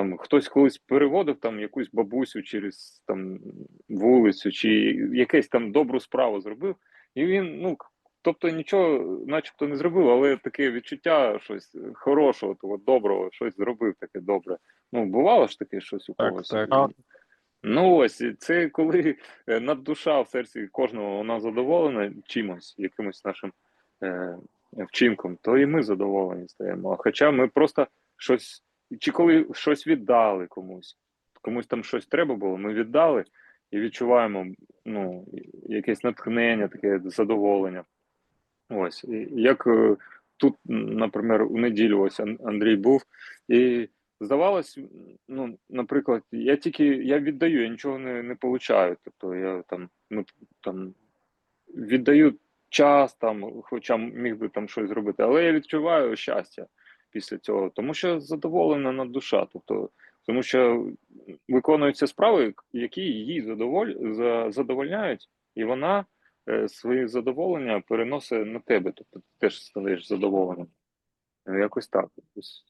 там хтось колись переводив там якусь бабусю через там вулицю, чи якесь там добру справу зробив, і він, ну тобто нічого, начебто, не зробив, але таке відчуття щось хорошого, того доброго, щось зробив таке добре. Ну, бувало ж таке щось у Так, когось. так. Ну ось це коли е, наддуша в серці кожного вона задоволена чимось, якимось нашим е, вчинком, то і ми задоволені стаємо. Хоча ми просто щось, чи коли щось віддали комусь, комусь там щось треба було, ми віддали і відчуваємо ну, якесь натхнення, таке задоволення. Ось, як е, тут, наприклад, у неділю ось Андрій був, і здавалось, ну, наприклад, я тільки я віддаю, я нічого не, не получаю. Тобто я там, ну, там віддаю час, там, хоча міг би там щось зробити, але я відчуваю щастя після цього, тому що задоволена на душа. Тобто, тому що виконуються справи, які її задоволь, задовольняють, і вона е, свої задоволення переносить на тебе. Тобто ти теж стаєш задоволеним. Ну, Якось так. Ось